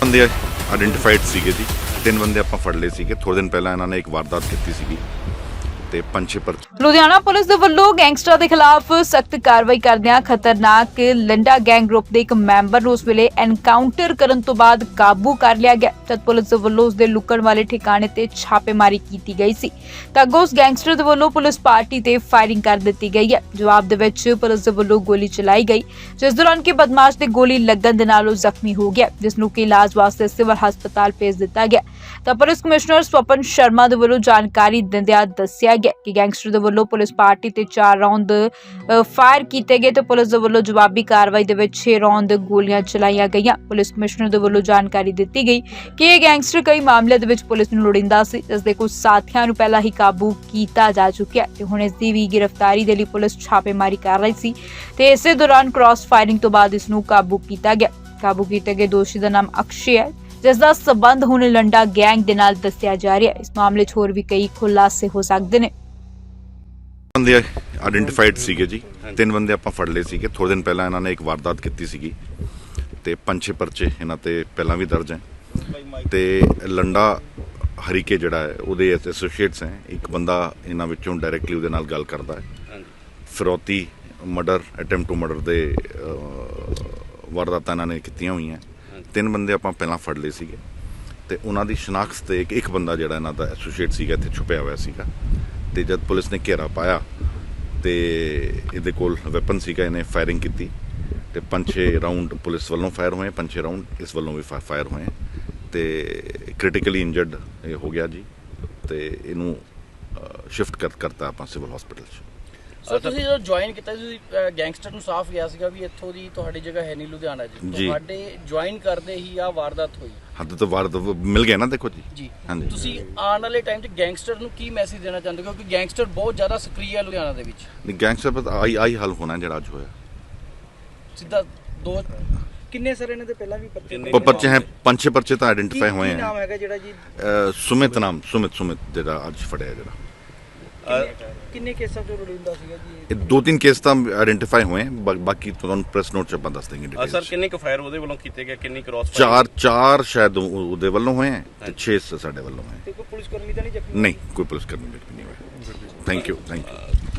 ਬੰਦੇ ਆਇਡੈਂਟੀਫਾਈਡ ਸੀਗੇ ਜੀ। ਤਿੰਨ ਬੰਦੇ ਆਪਾਂ ਫੜ ਲਏ ਸੀਗੇ। ਥੋੜੇ ਦਿਨ ਪਹਿਲਾਂ ਇਹਨਾਂ ਨੇ ਇੱਕ ਵਾਰਦਾਤ ਕੀਤੀ ਸੀਗੀ। ਤੇ ਪੰਜ ਛੇ ਲੁਧਿਆਣਾ ਪੁਲਿਸ ਦੇ ਵੱਲੋਂ ਗੈਂਗਸਟਰਾਂ ਦੇ ਖਿਲਾਫ ਸਖਤ ਕਾਰਵਾਈ ਕਰਦਿਆਂ ਖਤਰਨਾਕ ਲੰਡਾ ਗੈਂਗ ਗਰੁੱਪ ਦੇ ਇੱਕ ਮੈਂਬਰ ਨੂੰ ਉਸ ਵੇਲੇ ਐਨਕਾਊਂਟਰ ਕਰਨ ਤੋਂ ਬਾਅਦ ਕਾਬੂ ਕਰ ਲਿਆ ਗਿਆ। ਜਦ ਪੁਲਿਸ ਦੇ ਵੱਲੋਂ ਉਸ ਦੇ ਲੁਕਣ ਵਾਲੇ ਠਿਕਾਣੇ ਤੇ ਛਾਪੇਮਾਰੀ ਕੀਤੀ ਗਈ ਸੀ। ਤਾਂ ਉਸ ਗੈਂਗਸਟਰ ਦੇ ਵੱਲੋਂ ਪੁਲਿਸ ਪਾਰਟੀ ਤੇ ਫਾਇਰਿੰਗ ਕਰ ਦਿੱਤੀ ਗਈ ਹੈ। ਜਵਾਬ ਦੇ ਵਿੱਚ ਪੁਲਿਸ ਦੇ ਵੱਲੋਂ ਗੋਲੀ ਚਲਾਈ ਗਈ, ਜਿਸ ਦੌਰਾਨ ਕਿ ਬਦਮਾਸ਼ ਦੇ ਗੋਲੀ ਲੱਗਣ ਦੇ ਨਾਲ ਉਹ ਜ਼ਖਮੀ ਹੋ ਗਿਆ, ਜਿਸ ਨੂੰ ਕਿ ਇਲਾਜ ਵਾਸਤੇ ਸਿਵਲ ਹਸਪਤਾਲ ਭੇਜ ਦਿੱਤਾ ਗਿਆ। ਤਾਂ ਪੁਲਿਸ ਕਮਿਸ਼ਨਰ ਸਵਪਨ ਸ਼ਰਮਾ ਦੇ ਵੱਲੋਂ ਜਾਣਕਾਰੀ ਦਿੰਦਿਆਂ ਦੱਸਿਆ ਗਿਆ ਕਿ ਗੈਂਗਸਟਰ ਦੇ ਵੱਲੋਂ ਪੁਲਿਸ ਪਾਰਟੀ ਤੇ 4 ਰੌਂਦ ਫਾਇਰ ਕੀਤੇ ਗਏ ਤੇ ਪੁਲਿਸ ਦੇ ਵੱਲੋਂ ਜਵਾਬੀ ਕਾਰਵਾਈ ਦੇ ਵਿੱਚ 6 ਰੌਂਦ ਗੋਲੀਆਂ ਚਲਾਈਆਂ ਗਈਆਂ। ਪੁਲਿਸ ਕਮਿਸ਼ਨਰ ਦੇ ਵੱਲੋਂ ਜਾਣਕਾਰੀ ਦਿੱਤੀ ਗਈ ਕਿ ਇਹ ਗੈਂਗਸਟਰ ਕਈ ਮਾਮਲਿਆਂ ਦੇ ਵਿੱਚ ਪੁਲਿਸ ਨੂੰ ਲੋੜਿੰਦਾ ਸੀ, ਜਿਸ ਦੇ ਕੁਝ ਸਾਥੀਆਂ ਨੂੰ ਪਹਿਲਾਂ ਹੀ ਕਾਬੂ ਕੀਤਾ ਜਾ ਚੁੱਕਿਆ ਤੇ ਹੁਣ ਇਸ ਦੀ ਵੀ ਗ੍ਰਿਫਤਾਰੀ ਦੇ ਲਈ ਪੁਲਿਸ ਛਾਪੇਮਾਰੀ ਕਰ ਰਹੀ ਸੀ ਤੇ ਇਸੇ ਦੌਰਾਨ ਕ੍ਰਾਸ ਫਾਇਰਿੰਗ ਤੋਂ ਬਾਅਦ ਇਸ ਨੂੰ ਕਾਬੂ ਕੀਤਾ ਗਿਆ। ਕਾਬੂ ਕੀਤੇ ਗਏ ਦੋਸ਼ੀ ਦਾ ਨਾਮ ਅਕਸ਼ੇ ਹੈ। ਜਿਸ ਦਾ ਸਬੰਧ ਹੁਣ ਲੰਡਾ ਗੈਂਗ ਦੇ ਨਾਲ ਦੱਸਿਆ ਜਾ ਰਿਹਾ ਹੈ। ਇਸ ਮਾਮਲੇ 'ਚ ਹੋਰ ਵੀ ਕਈ ਖੁਲਾਸੇ ਹੋ ਸਕਦੇ ਨੇ। ਬੰਦੇ ਆਇਡੈਂਟੀਫਾਈਡ ਸੀਗੇ ਜੀ। ਤਿੰਨ ਬੰਦੇ ਆਪਾਂ ਫੜ ਲਏ ਸੀਗੇ। ਥੋੜੇ ਦਿਨ ਪਹਿਲਾਂ ਇਹਨਾਂ ਨੇ ਇੱਕ ਵਾਰਦਾਤ ਕੀਤੀ ਸੀਗੀ। ਤੇ ਪੰਜ ਛੇ ਪਰਚੇ ਇਹਨਾਂ ਤੇ ਪਹਿਲਾਂ ਵੀ ਦਰਜ ਹੈ। ਤੇ ਲੰਡਾ ਹਰੀਕੇ ਜਿਹੜਾ ਹੈ, ਉਹਦੇ ਐਸੋਸੀਏਟਸ ਹੈ। ਇੱਕ ਬੰਦਾ ਇਹਨਾਂ ਵਿੱਚੋਂ ਡਾਇਰੈਕਟਲੀ ਉਹਦੇ ਨਾਲ ਗੱਲ ਕਰਦਾ ਹੈ। ਫਿਰੌਤੀ ਮਰਡਰ ਅਟੈਂਪਟ ਟੂ ਮਰਡਰ ਦੇ ਵਾਰਦਾਤਾਂ ਇਹਨਾਂ ਨੇ ਕੀਤੀਆਂ ਹੋਈਆਂ। ਤਿੰਨ ਬੰਦੇ ਆਪਾਂ ਪਹਿਲਾਂ ਫੜ ਲਏ ਸੀਗੇ ਤੇ ਉਹਨਾਂ ਦੀ ਸ਼ਨਾਖਤ ਤੇ ਇੱਕ ਇੱਕ ਬੰਦਾ ਜਿਹੜਾ ਇਹਨਾਂ ਦਾ ਐਸੋਸੀਏਟ ਸੀਗਾ, ਇੱਥੇ ਛੁਪਿਆ ਹੋਇਆ ਸੀਗਾ। ਤੇ ਜਦ ਪੁਲਿਸ ਨੇ ਘੇਰਾ ਪਾਇਆ ਤੇ ਇਹਦੇ ਕੋਲ ਵੈਪਨ ਸੀਗਾ, ਇਹਨੇ ਫਾਇਰਿੰਗ ਕੀਤੀ ਤੇ ਪੰਜ ਛੇ ਰਾਉਂਡ ਪੁਲਿਸ ਵੱਲੋਂ ਫਾਇਰ ਹੋਏ ਪੰਜ ਛੇ ਰਾਉਂਡ ਇਸ ਵੱਲੋਂ ਵੀ ਫਾਇਰ ਹੋਏ। ਤੇ ਕ੍ਰਿਟੀਕਲੀ ਇੰਜਰਡ ਹੋ ਗਿਆ ਜੀ ਤੇ ਇਹਨੂੰ ਸ਼ਿਫਟ ਕਰ ਕਰਤਾ ਆਪਾਂ ਸਿਵਲ ਹਸਪੀਟਲ 'ਚ। ਸਰ ਤੁਸੀਂ ਜਦੋਂ ਜੁਆਇਨ ਕੀਤਾ ਸੀ, ਤੁਸੀਂ ਗੈਂਗਸਟਰ ਨੂੰ ਸਾਫ਼ ਗਿਆ ਸੀਗਾ ਵੀ ਇੱਥੋਂ ਦੀ ਤੁਹਾਡੀ ਜਗ੍ਹਾ ਹੈ ਨਹੀਂ ਲੁਧਿਆਣਾ ਜੀ। ਤੁਹਾਡੇ ਜੁਆਇਨ ਕਰਦੇ ਹੀ ਆ ਵਾਰਦਾਤ ਹੋਈ। ਹੱਦ ਤੋਂ ਵਾਰ ਮਿਲ ਗਿਆ ਨਾ ਦੇਖੋ ਜੀ। ਜੀ। ਹਾਂਜੀ। ਤੁਸੀਂ ਆਉਣ ਵਾਲੇ ਟਾਈਮ 'ਚ ਗੈਂਗਸਟਰ ਨੂੰ ਕੀ ਮੈਸੇਜ ਦੇਣਾ ਚਾਹੁੰਦੇ ਹੋ? ਕਿਉਂਕਿ ਗੈਂਗਸਟਰ ਬਹੁਤ ਜ਼ਿਆਦਾ ਸਕਰੀਏ ਹੈ ਲੁਧਿਆਣਾ ਦੇ ਵਿੱਚ। ਨਹੀਂ ਗੈਂਗਸਟਰ ਪਰ ਆਈ ਆਈ ਹੱਲ ਹੋਣਾ ਜਿਹੜਾ ਅੱਜ ਹੋਇਆ। ਸਿੱਧਾ ਦੋ ਕਿੰਨੇ ਸਰ ਇਹਨਾਂ ਦੇ ਪਹਿਲਾਂ ਵੀ ਪਰਚੇ ਪ- ਪਰਚੇ ਹੈ ਪੰਜ ਛੇ ਪਰਚੇ ਤਾਂ ਆਇਡੈਂਟੀਫਾਈ ਕੀ- ਹੋਏ ਕੀ ਨਾਮ ਹੈ। ਹੈਗਾ ਜਿਹੜਾ ਜੀ? ਸੁਮਿਤ ਨਾਮ ਸੁਮਿਤ ਸੁਮਿਤ ਜਿਹੜਾ ਅੱਜ ਫੜਿਆ ਜਿਹੜਾ। ਕਿੰਨੇ- ਕਿੰਨੇ ਕੇਸਾਂ ਚੋਂ ਲੋੜੀਂਦਾ ਸੀਗਾ ਜੀ ਇਹ? ਇਹ ਦੋ ਤਿੰਨ ਕੇਸ ਤਾਂ ਆਇਡੈਂਟੀਫਾਈ ਹੋਏ ਹੈ ਬਾ- ਬਾਕੀ ਤੁਹਾਨੂੰ ਪ੍ਰੈਸ ਨੋਟ ਚ ਆਪਾਂ ਦੱਸ ਦੇंगे ਅ, ਸਰ। ਕਿੰਨੇ ਕੁ ਫਾਇਰ ਉਹਦੇ ਵੱਲੋਂ ਕੀਤੇ ਗਏ ਕਿੰਨੀ ਕ੍ਰਾਸ ਚਾਰ ਚਾਰ ਸ਼ਾਇਦ ਉਹ- ਉਹਦੇ ਵੱਲੋਂ ਹੋਏ ਹੈ ਤੇ 6 ਸਾਡੇ ਵੱਲੋਂ ਹੈ ਤੇ ਕੋਈ ਪੁਲਿਸ ਕਰਮੀ ਤਾਂ ਨਹੀਂ ਜ਼ਖਮੀ ਨਹੀਂ ਕੋਈ ਪੁਲਿਸ ਕਰਮੀ ਜ਼ਖਮੀ ਨਹੀਂ ਹੋਇਆ ਥੈਂਕ ਯੂ ਥੈਂਕ ਯੂ